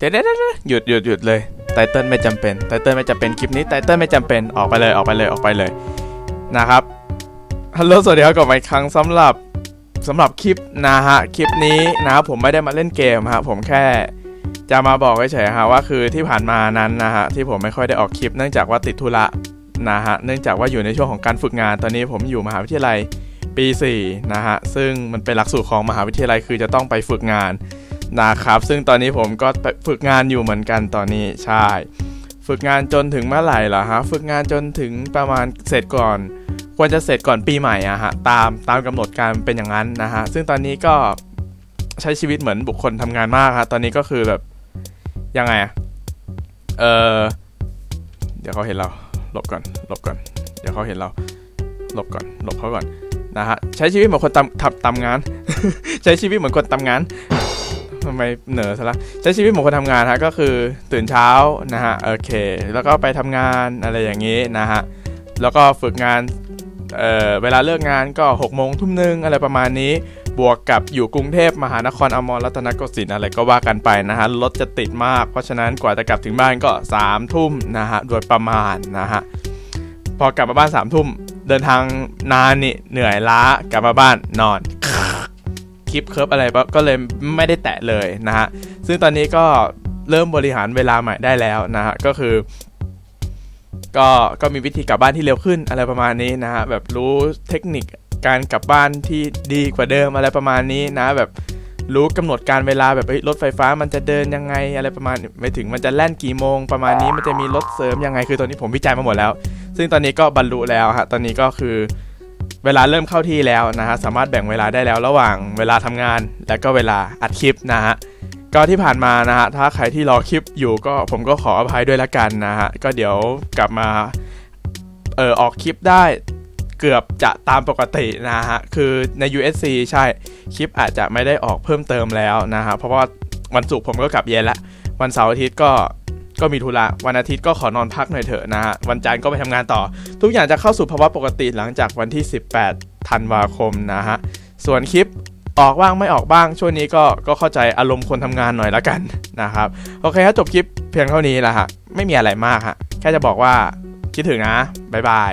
เดี๋ยวเดี๋ยวหยุดหยุดหยุดเลยไตเติ้ลไม่จำเป็นไตเติ้ลไม่จำเป็นคลิปนี้ไตเติ้ลไม่จำเป็นออกไปเลยออกไปเลยออกไปเลยนะครับฮัลโหลสวัสดีครับกลับมาอีกครั้งสำหรับสำหรับคลิปนะฮะคลิปนี้นะครับผมไม่ได้มาเล่นเกมฮะผมแค่จะมาบอกเฉยๆฮะว่าคือที่ผ่านมานั้นนะฮะที่ผมไม่ค่อยได้ออกคลิปเนื่องจากว่าติดธุระนะฮะเนื่องจากว่าอยู่ในช่วงของการฝึกงานตอนนี้ผมอยู่มหาวิทยาลัยปี4นะฮะซึ่งมันเป็นหลักสูตรของมหาวิทยาลัยคือจะต้องไปฝึกงาน นะครับ ซึ่งตอนนี้ผมก็ฝึกงานอยู่เหมือนกันตอนนี้ใช่ ฝึกงานจนถึงเมื่อไหร่ล่ะฮะ ฝึกงานจนถึงประมาณเสร็จก่อน ควรจะเสร็จก่อนปีใหม่อะฮะตามตามกำหนดการเป็นอย่างนั้นนะฮะซึ่งตอนนี้ก็ใช้ชีวิตเหมือนบุคคลทำงานมากฮะตอนนี้ก็คือแบบยังไงอะเออเดี๋ยวเขาเห็นเราหลบก่อนหลบก่อน เดี๋ยวเขาเห็นเราหลบก่อนหลบเขาก่อนนะฮะใช้ชีวิตเหมือนคนทำทำทำงาน ใช้ชีวิตเหมือนคนทำงาน ทำไมเหนือซะละใช้ชีวิตเหมือนคนทำงานฮะก็คือตื่นเช้านะฮะโอเค แล้วก็ไปทำงานอะไรอย่างนี้นะฮะแล้วก็ฝึกงานเอ่อเวลาเลิกงานก็6กโมงทุ่มหนึงอะไรประมาณนี้ บวกกับอยู่กรุงเทพมหานครอมรรัตนโกสินทร์อะไรก็ว่ากันไปนะฮะรถจะติดมาก เพราะฉะนั้นกว่าจะกลับถึงบ้านก็3ามทุ่มนะฮะโดยประมาณนะฮะพอกลับมาบ้าน3ามทุ่มเดินทางนานนี่เหนื่อยล้ากลับมาบ้านนอน คลิปเคิร์ฟอะไรก็เลยไม่ได้แตะเลยนะฮะ ซึ่งตอนนี้ก็เริ่มบริหารเวลาใหม่ได้แล้วนะฮะ ก็คือก็ก็มีวิธีกลับบ้านที่เร็วขึ้นอะไรประมาณนี้นะฮะ แบบรู้เทคนิคการกลับบ้านที่ดีกว่าเดิมอะไรประมาณนี้นะ แบบรู้กำหนดการเวลาแบบรถไฟฟ้ามันจะเดินยังไงอะไรประมาณไม่ถึงมันจะแล่นกี่โมง ประมาณนี้มันจะมีรถเสริมยังไงคือตอนนี้ผมวิจัยมาหมดแล้ว ซึ่งตอนนี้ก็บรรลุแล้วฮะตอนนี้ก็คือ เวลาเริ่มเข้าที่แล้วนะฮะสามารถแบ่งเวลาได้แล้วระหว่างเวลาทำงาน และก็เวลาอัดคลิปนะฮะก็ที่ผ่านมานะฮะถ้าใครที่รอคลิปอยู่ก็ผมก็ขออภัยด้วยละกันนะฮะก็เดี๋ยวกลับมาเออออกคลิปได้เกือบจะตามปกตินะฮะคือใน USC ใช่คลิปอาจจะไม่ได้ออกเพิ่มเติมแล้วนะฮะเพราะว่าวันศุกร์ผมก็กลับเย็นละวันเสาร์อาทิตย์ก็ ก็มีธุระวันอาทิตย์ก็ขอนอนพักหน่อยเถอะนะฮะวันจันทร์ก็ไปทำงานต่อ ทุกอย่างจะเข้าสู่ภาวะปกติหลังจากวันที่ 18ธันวาคมนะฮะส่วนคลิปออกบ้างไม่ออกบ้างช่วงนี้ก็ก็เข้าใจอารมณ์คนทำงานหน่อยละกันนะครับโอเคถ้าจบคลิปเพียงเท่านี้แหละฮะไม่มีอะไรมากฮะแค่จะบอกว่าคิดถึงนะบ๊ายบาย